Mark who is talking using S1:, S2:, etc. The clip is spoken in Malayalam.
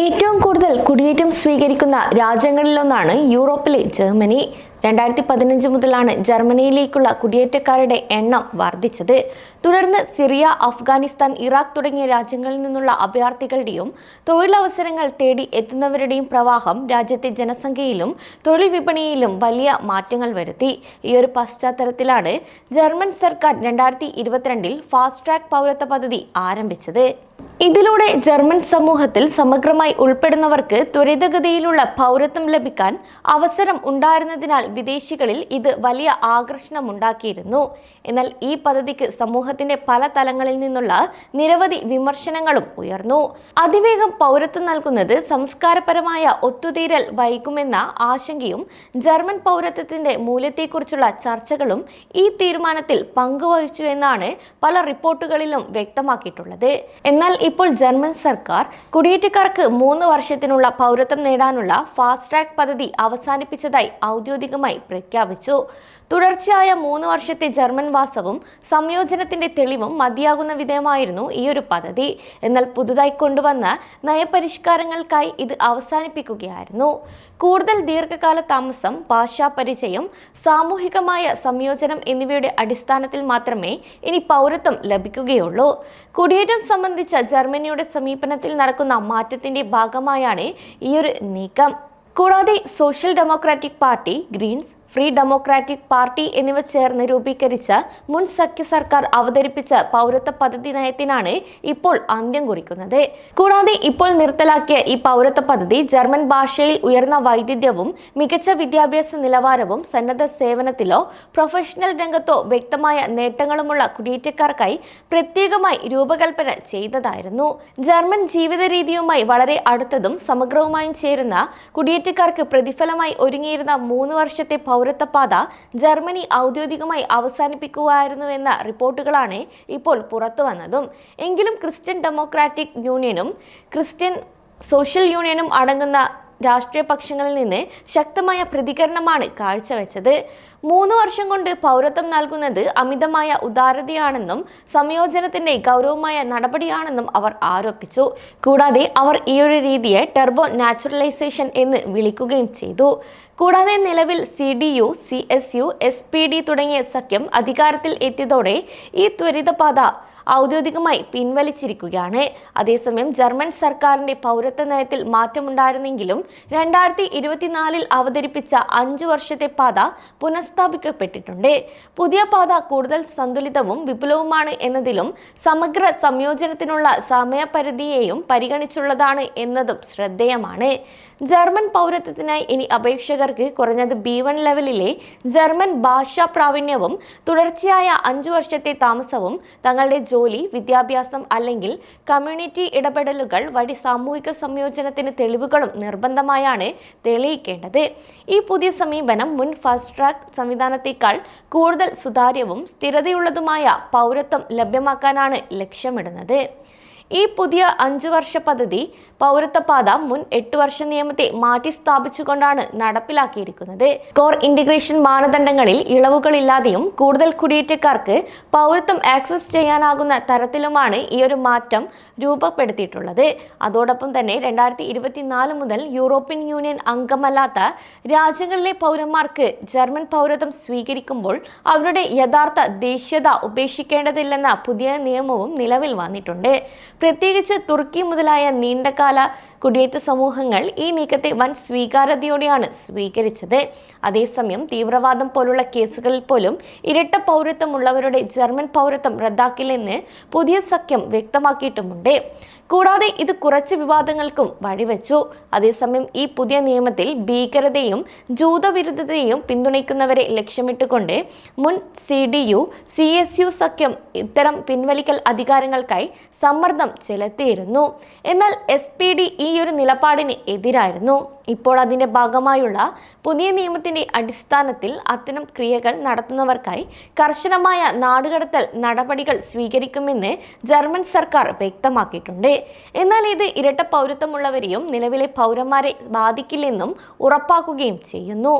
S1: ഏറ്റവും കൂടുതൽ കുടിയേറ്റം സ്വീകരിക്കുന്ന രാജ്യങ്ങളിലൊന്നാണ് യൂറോപ്പിലെ ജർമ്മനി. രണ്ടായിരത്തി പതിനഞ്ച് മുതലാണ് ജർമ്മനിയിലേക്കുള്ള കുടിയേറ്റക്കാരുടെ എണ്ണം വർദ്ധിച്ചത്. തുടർന്ന് സിറിയ അഫ്ഗാനിസ്ഥാൻ ഇറാഖ് തുടങ്ങിയ രാജ്യങ്ങളിൽ നിന്നുള്ള അഭയാർത്ഥികളുടെയും തൊഴിലവസരങ്ങൾ തേടി എത്തുന്നവരുടെയും പ്രവാഹം രാജ്യത്തെ ജനസംഖ്യയിലും തൊഴിൽ വിപണിയിലും വലിയ മാറ്റങ്ങൾ വരുത്തി. ഈ ഒരു പശ്ചാത്തലത്തിലാണ് ജർമ്മൻ സർക്കാർ രണ്ടായിരത്തി ഇരുപത്തിരണ്ടിൽ ഫാസ്റ്റ് ട്രാക്ക് പൗരത്വ പദ്ധതി ആരംഭിച്ചത്. ഇതിലൂടെ ജർമ്മൻ സമൂഹത്തിൽ സമഗ്രമായി ഉൾപ്പെടുന്നവർക്ക് ത്വരിതഗതിയിലുള്ള പൗരത്വം ലഭിക്കാൻ അവസരം ഉണ്ടായിരുന്നതിനാൽ വിദേശികളിൽ ഇത് വലിയ ആകർഷണമുണ്ടാക്കിയിരുന്നു. എന്നാൽ ഈ പദ്ധതിക്ക് സമൂഹത്തിന്റെ പല തലങ്ങളിൽ നിന്നുള്ള നിരവധി വിമർശനങ്ങളും ഉയർന്നു. അതിവേഗം പൗരത്വം നൽകുന്നത് സംസ്കാരപരമായ ഒത്തുതീരൽ വൈകുമെന്ന ആശങ്കയും ജർമ്മൻ പൗരത്വത്തിന്റെ മൂല്യത്തെക്കുറിച്ചുള്ള ചർച്ചകളും ഈ തീരുമാനത്തിൽ പങ്കുവഹിച്ചുവെന്നാണ് പല റിപ്പോർട്ടുകളിലും വ്യക്തമാക്കിയിട്ടുള്ളത്. എന്നാൽ ഇപ്പോൾ ജർമ്മൻ സർക്കാർ കുടിയേറ്റക്കാർക്ക് മൂന്ന് വർഷത്തിനുള്ള പൗരത്വം നേടാനുള്ള ഫാസ്റ്റ് ട്രാക്ക് പദ്ധതി അവസാനിപ്പിച്ചതായി ഔദ്യോഗികമായി പ്രഖ്യാപിച്ചു. തുടർച്ചയായ മൂന്ന് വർഷത്തെ ജർമ്മൻ വാസവും സംയോജനത്തിന്റെ തെളിവും മതിയാകുന്ന വിധമായിരുന്നു ഈ ഒരു പദ്ധതി. എന്നാൽ പുതുതായി കൊണ്ടുവന്ന നയപരിഷ്കാരങ്ങൾക്കായി ഇത് അവസാനിപ്പിക്കുകയായിരുന്നു. കൂടുതൽ ദീർഘകാല താമസം ഭാഷാ പരിചയം സാമൂഹികമായ സംയോജനം എന്നിവയുടെ അടിസ്ഥാനത്തിൽ മാത്രമേ ഇനി പൗരത്വം ലഭിക്കുകയുള്ളൂ. കുടിയേറ്റം സംബന്ധിച്ച ജർമ്മനിയുടെ സമീപനത്തിൽ നടക്കുന്ന മാറ്റത്തിന്റെ ഭാഗമായാണ് ഈയൊരു നീക്കം. കൂടാതെ social democratic party greens free democratic party എന്നിവ ചേർന്ന് രൂപീകരിച്ച മുൻ സഖ്യ സർക്കാർ അവതരിപ്പിച്ച പൗരത്വ പദ്ധതി നയത്തിനാണ് ഇപ്പോൾ അന്ത്യം കുറിക്കുന്നത്. കൂടാതെ ഇപ്പോൾ നിർത്തലാക്കിയ ഈ പൗരത്വ പദ്ധതി ജർമ്മൻ ഭാഷയിൽ ഉയർന്ന വൈദഗ്ധ്യവും മികച്ച വിദ്യാഭ്യാസ നിലവാരവും സന്നദ്ധ സേവനത്തിലോ പ്രൊഫഷണൽ രംഗത്തോ വ്യക്തമായ നേട്ടങ്ങളുമുള്ള കുടിയേറ്റക്കാർക്കായി പ്രത്യേകമായി രൂപകൽപ്പന ചെയ്തതായിരുന്നു. ജർമ്മൻ ജീവിത രീതിയുമായി വളരെ അടുത്തതും സമഗ്രവുമായും ചേരുന്ന കുടിയേറ്റക്കാർക്ക് പ്രതിഫലമായി ഒരുങ്ങിയിരുന്ന മൂന്ന് വർഷത്തെ പൗരത്വപാത ജർമ്മനി ഔദ്യോഗികമായി അവസാനിപ്പിക്കുകയായിരുന്നുവെന്ന റിപ്പോർട്ടുകളാണ് ഇപ്പോൾ പുറത്തുവന്നതും എങ്കിലും ക്രിസ്ത്യൻ ഡെമോക്രാറ്റിക് യൂണിയനും ക്രിസ്ത്യൻ സോഷ്യൽ യൂണിയനും അടങ്ങുന്ന രാഷ്ട്രീയ പക്ഷങ്ങളിൽ നിന്ന് ശക്തമായ പ്രതികരണമാണ് കാഴ്ചവെച്ചത്. മൂന്ന് വർഷം കൊണ്ട് പൗരത്വം നൽകുന്നത് അമിതമായ ഉദാരതയാണെന്നും സംയോജനത്തിന്റെ ഗൗരവമായ നടപടിയാണെന്നും അവർ ആരോപിച്ചു. കൂടാതെ അവർ ഈയൊരു രീതിയെ ടെർബോ നാച്ചുറലൈസേഷൻ എന്ന് വിളിക്കുകയും ചെയ്തു. കൂടാതെ നിലവിൽ C D U C S U S P D തുടങ്ങിയ സഖ്യം അധികാരത്തിൽ എത്തിയതോടെ ഈ ത്വരിതപാത ഔദ്യോഗികമായി പിൻവലിച്ചിരിക്കുകയാണ്. അതേസമയം ജർമ്മൻ സർക്കാരിന്റെ പൗരത്വ നയത്തിൽ മാറ്റമുണ്ടായിരുന്നെങ്കിലും രണ്ടായിരത്തി ഇരുപത്തിനാലിൽ അവതരിപ്പിച്ച അഞ്ചു വർഷത്തെ പാത പുനഃസ്ഥാപിക്കപ്പെട്ടിട്ടുണ്ട്. പുതിയ പാത കൂടുതൽ സന്തുലിതവും വിപുലവുമാണ് എന്നതിലും സമഗ്ര സംയോജനത്തിനുള്ള സമയപരിധിയെയും പരിഗണിച്ചുള്ളതാണ് എന്നതും ശ്രദ്ധേയമാണ്. ജർമ്മൻ പൗരത്വത്തിനായി ഇനി അപേക്ഷകർക്ക് കുറഞ്ഞത് ബി വൺ ലെവലിലെ ജർമ്മൻ ഭാഷാ പ്രാവീണ്യവും തുടർച്ചയായ അഞ്ചു വർഷത്തെ താമസവും തങ്ങളുടെ ജോലി വിദ്യാഭ്യാസം അല്ലെങ്കിൽ കമ്മ്യൂണിറ്റി ഇടപെടലുകൾ വഴി സാമൂഹിക സംയോജനത്തിന് തെളിവുകളും നിർബന്ധമായാണ് തെളിയിക്കേണ്ടത്. ഈ പുതിയ സമീപനം മുൻ ഫാസ്റ്റ് ട്രാക്ക് സംവിധാനത്തേക്കാൾ കൂടുതൽ സുതാര്യവും സ്ഥിരതയുള്ളതുമായ പൗരത്വം ലഭ്യമാക്കാനാണ് ലക്ഷ്യമിടുന്നത്. ഈ പുതിയ അഞ്ചു വർഷ പദ്ധതി പൗരത്വപാത മുൻ എട്ട് വർഷ നിയമത്തെ മാറ്റി സ്ഥാപിച്ചുകൊണ്ടാണ് നടപ്പിലാക്കിയിരിക്കുന്നത്. കോർ ഇന്റഗ്രേഷൻ മാനദണ്ഡങ്ങളിൽ ഇളവുകളില്ലാതെയും കൂടുതൽ കുടിയേറ്റക്കാർക്ക് പൗരത്വം ആക്സസ് ചെയ്യാനാകുന്ന തരത്തിലുമാണ് ഈ ഒരു മാറ്റം രൂപപ്പെടുത്തിയിട്ടുള്ളത്. അതോടൊപ്പം തന്നെ രണ്ടായിരത്തി ഇരുപത്തിനാല് മുതൽ യൂറോപ്യൻ യൂണിയൻ അംഗമല്ലാത്ത രാജ്യങ്ങളിലെ പൗരന്മാർക്ക് ജർമ്മൻ പൗരത്വം സ്വീകരിക്കുമ്പോൾ അവരുടെ യഥാർത്ഥ ദേശീയത ഉപേക്ഷിക്കേണ്ടതില്ലെന്ന പുതിയ നിയമവും നിലവിൽ വന്നിട്ടുണ്ട്. പ്രത്യേകിച്ച് തുർക്കി മുതലായ നീണ്ടകാല കുടിയേറ്റ സമൂഹങ്ങൾ ഈ നീക്കത്തെ വൻ സ്വീകാര്യതയോടെയാണ് സ്വീകരിച്ചത്. അതേസമയം തീവ്രവാദം പോലുള്ള കേസുകളിൽ പോലും ഇരട്ട പൗരത്വമുള്ളവരുടെ ജർമ്മൻ പൗരത്വം റദ്ദാക്കില്ലെന്ന് പുതിയ സഖ്യം വ്യക്തമാക്കിയിട്ടുമുണ്ട്. കൂടാതെ ഇത് കുറച്ച് വിവാദങ്ങൾക്കും വഴിവെച്ചു. അതേസമയം ഈ പുതിയ നിയമത്തിൽ ഭീകരതയും ജൂതവിരുദ്ധതയും പിന്തുണയ്ക്കുന്നവരെ ലക്ഷ്യമിട്ടുകൊണ്ട് മുൻ C D U C S U സഖ്യം ഇത്തരം പിൻവലിക്കൽ അധികാരങ്ങൾക്കായി സമ്മർദ്ദം ചെലുത്തിയിരുന്നു. എന്നാൽ എസ് പി ഡി ഈ ഒരു നിലപാടിന് എതിരായിരുന്നു. ഇപ്പോൾ അതിന്റെ ഭാഗമായുള്ള പുതിയ നിയമത്തിന്റെ അടിസ്ഥാനത്തിൽ അത്തരം ക്രിയകൾ നടത്തുന്നവർക്കായി കർശനമായ നാടുകടത്തൽ നടപടികൾ സ്വീകരിക്കുമെന്ന് ജർമ്മൻ സർക്കാർ വ്യക്തമാക്കിയിട്ടുണ്ട്. എന്നാൽ ഇത് ഇരട്ട പൗരത്വമുള്ളവരെയും നിലവിലെ പൗരന്മാരെ ബാധിക്കില്ലെന്നും ഉറപ്പാക്കുകയും ചെയ്യുന്നു.